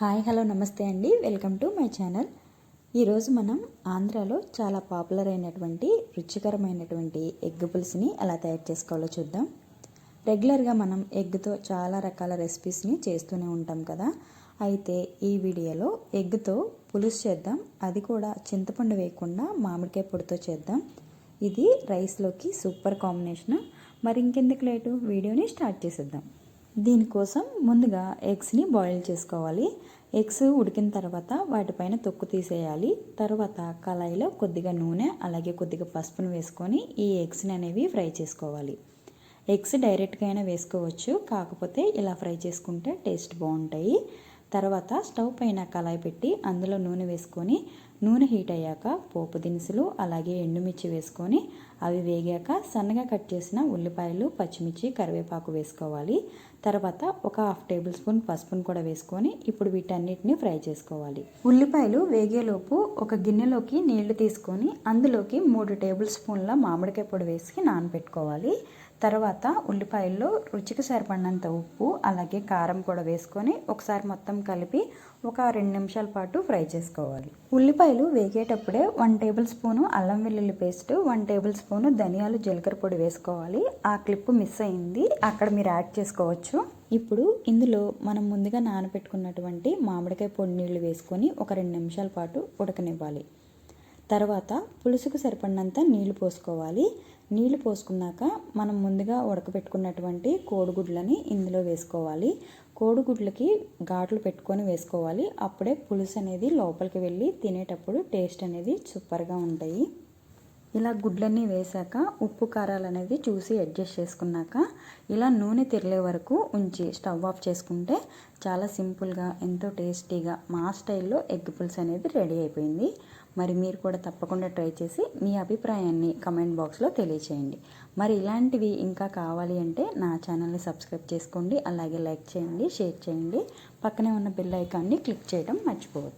Hi hello నమస్తే అండి. Welcome to my channel. ఈరోజు మనం ఆంధ్రాలో చాలా పాపులర్ అయినటువంటి రుచికరమైనటువంటి ఎగ్ పులుసుని ఎలా తయారు చేసుకోవాలో చూద్దాం. రెగ్యులర్గా మనం ఎగ్తో చాలా రకాల రెసిపీస్ని చేస్తూనే ఉంటాం కదా. అయితే ఈ వీడియోలో ఎగ్తో పులుసు చేద్దాం. అది కూడా చింతపండు వేయకుండా మామిడికాయ పొడితో చేద్దాం. ఇది రైస్లోకి సూపర్ కాంబినేషన్. మరి ఇంకెందుకు లేటు? వీడియోని స్టార్ట్ చేసేద్దాం. దీనికోసం ముందుగా ఎగ్స్ని బాయిల్ చేసుకోవాలి. ఎగ్స్ ఉడికిన తర్వాత వాటిపైన తొక్కు తీసేయాలి. తర్వాత కళాయిలో కొద్దిగా నూనె అలాగే కొద్దిగా పసుపును వేసుకొని ఈ ఎగ్స్ని అనేవి ఫ్రై చేసుకోవాలి. ఎగ్స్ డైరెక్ట్గా అయినా వేసుకోవచ్చు. కాకపోతే ఇలా ఫ్రై చేసుకుంటే టేస్ట్ బాగుంటాయి. తర్వాత స్టవ్ పైన కళాయి పెట్టి అందులో నూనె వేసుకొని నూనె హీట్ అయ్యాక పోపు దినుసులు అలాగే ఎండుమిర్చి వేసుకొని అవి వేగాక సన్నగా కట్ చేసిన ఉల్లిపాయలు పచ్చిమిర్చి కరివేపాకు వేసుకోవాలి. తర్వాత ఒక హాఫ్ టేబుల్ స్పూన్ పసుపును కూడా వేసుకొని ఇప్పుడు వీటన్నిటిని ఫ్రై చేసుకోవాలి. ఉల్లిపాయలు వేగేలోపు ఒక గిన్నెలోకి నీళ్ళు తీసుకొని అందులోకి మూడు టేబుల్ స్పూన్ల మామిడికాయ పొడి వేసి నానబెట్టుకోవాలి తర్వాత ఉల్లిపాయల్లో రుచికి సరిపడినంత ఉప్పు అలాగే కారం కూడా వేసుకొని ఒకసారి మొత్తం కలిపి ఒక రెండు నిమిషాల పాటు ఫ్రై చేసుకోవాలి. ఉల్లిపాయలు వేగేటప్పుడే వన్ టేబుల్ స్పూను అల్లం వెల్లుల్లి పేస్ట్ వన్ టేబుల్ స్పూను ధనియాలు జీలకర్ర పొడి వేసుకోవాలి. ఆ క్లిప్ మిస్ అయింది. అక్కడ మీరు యాడ్ చేసుకోవచ్చు. ఇప్పుడు ఇందులో మనం ముందుగా నానబెట్టుకున్నటువంటి మామిడికాయ పొడి నీళ్ళు వేసుకొని ఒక రెండు నిమిషాల పాటు ఉడకనివ్వాలి. తర్వాత పులుసుకు సరిపడినంత నీళ్ళు పోసుకోవాలి. నీళ్ళు పోసుకున్నాక మనం ముందుగా ఉడకబెట్టుకున్నటువంటి కోడిగుడ్లని ఇందులో వేసుకోవాలి. కోడిగుడ్లకి ఘాట్లు పెట్టుకొని వేసుకోవాలి. అప్పుడే పులుసు అనేది లోపలికి వెళ్ళి తినేటప్పుడు టేస్ట్ అనేది సూపర్గా ఉంటాయి. ఇలా గుడ్లన్నీ వేసాక ఉప్పు కారాలు అనేది చూసి అడ్జస్ట్ చేసుకున్నాక ఇలా నూనె తిరలే వరకు ఉంచి స్టవ్ ఆఫ్ చేసుకుంటే చాలా సింపుల్గా ఎంతో టేస్టీగా మా స్టైల్లో ఎగ్ పులుసు అనేది రెడీ అయిపోయింది. మరి మీరు కూడా తప్పకుండా ట్రై చేసి మీ అభిప్రాయాన్ని కమెంట్ బాక్స్లో తెలియచేయండి. మరి ఇలాంటివి ఇంకా కావాలి అంటే నా ఛానల్ని సబ్స్క్రైబ్ చేసుకోండి అలాగే లైక్ చేయండి షేర్ చేయండి. పక్కనే ఉన్న బెల్ ఐకాన్ని క్లిక్ చేయడం మర్చిపోవద్దు.